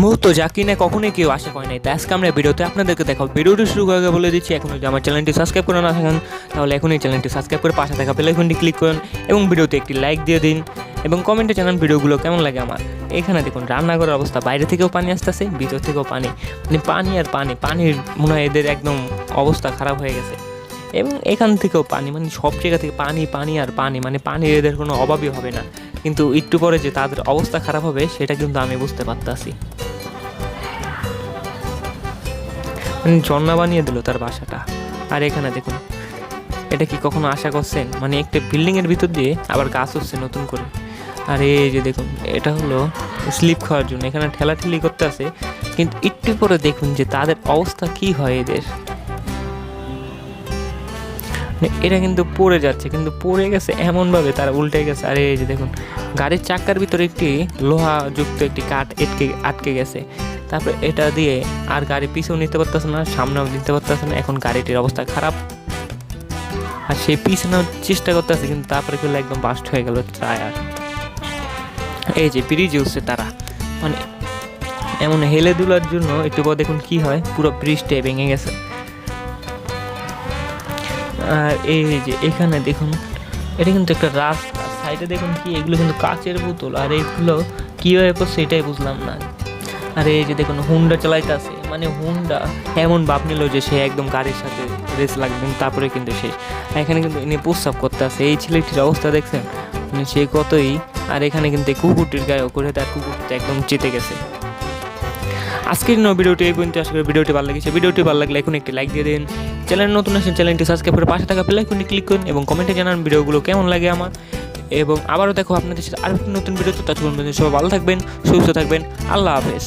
মুহূর্ত যা কিনে কখনোই কেউ আশা করে নাই। তাই আজকে আমরা ভিডিওতে আপনাদেরকে দেখাবো। ভিডিওটি শুরু আগে বলে দিচ্ছি এখন যদি আমার চ্যানেলটি সাবস্ক্রাইব করে না থাকেন, তাহলে এখনই চ্যানেলটি সাবস্ক্রাইব করে পাশে থাকা বেল আইকনটি ক্লিক করুন এবং ভিডিওতে একটি লাইক দিয়ে দিন এবং কমেন্টে জানান ভিডিওগুলো কেমন লাগে আমার। এখানে দেখুন, রান্নাঘরের অবস্থা। বাইরে থেকেও পানি আসতেছে, ভিতর থেকেও পানি। মানে পানি আর পানি। পানির মনে হয় এদের একদম অবস্থা খারাপ হয়ে গেছে। এবং এখান থেকেও পানি মানে সব জায়গা থেকে পানি পানি আর পানি। মানে পানির এদের কোনো অভাবই হবে না। কিন্তু একটু পরে যে তাদের অবস্থা খারাপ হবে, সেটা কিন্তু আমি বুঝতে পারতাছি। মানে ঝর্ণা বানিয়ে দিল তার বাসাটা। আর এখানে দেখুন, এটা কি কখনো আশা করছেন? মানে একটা বিল্ডিংয়ের ভিতর দিয়ে আবার গাছ হচ্ছে নতুন করে। আর এই যে দেখুন, এটা হলো স্লিপ খাওয়ার জন্য। এখানে ঠেলাঠেলি করতে আছে, কিন্তু একটু পরে দেখুন যে তাদের অবস্থা কি হয় এদের। এটা কিন্তু পড়ে যাচ্ছে, কিন্তু পড়ে গেছে এমনভাবে, তারা উল্টে গেছে। আর এই যে দেখুন, গাড়ির চাকার ভিতরে একটি লোহা যুক্ত একটি কাঠ এটকে, আটকে গেছে। তারপরে এটা দিয়ে আর গাড়ি পিছেও নিতে পারতেছে না, সামনেও নিতে পারতেছে না, এখন গাড়িটির অবস্থা খারাপ। আর সে পিছানোর চেষ্টা করতেছে, কিন্তু তারপরে কিন্তু একদম বাস্ট হয়ে গেল টায়ার। এই যে ব্রিজে উঠছে তারা। মানে এমন হেলে দুলার জন্য একটু পর দেখুন কি হয়, পুরো ব্রিজটাই ভেঙে গেছে। এই যে এখানে দেখুন, এটা কিন্তু একটা রাস্তা। সাইডে দেখুন কি, এগুলো কিন্তু কাচের বোতল। আর এগুলো কীভাবে করছে এটাই বুঝলাম না। আর এই যে দেখুন হুন্ডা চালাইতেছে। মানে হুন্ডা এমন ভাব নিল যে সে একদম গাড়ির সাথে রেস লাগবে তারপরে কিন্তু আর এখানে কিন্তু ইনি প্রস্রাব করতে আছে এই ছেলেটির অবস্থা দেখছেন? মানে সে কতই। আর এখানে কিন্তু কুকুরটির গায়ে করে তার কুকুরটা একদম চেতে গেছে। আজকের ভিডিওটি এই পর্যন্ত। আসলে ভিডিওটি ভালো লেগেছে। ভিডিওটি ভালো লাগলে এখন একটি লাইক দিয়ে দিন। চ্যানেল নতুন আসেন চ্যানেলটি সাবস্ক্রাইব করে পাশে থাকা বেল আইকনটি ক্লিক করুন এবং কমেন্টে জানান ভিডিওগুলো কেমন লাগে আমার। এবং আবারও দেখো আপনাদের সাথে আরও একটি নতুন ভিডিও তো ততক্ষণ সবাই ভালো থাকবেন, সুস্থ থাকবেন, আল্লাহ হাফেজ।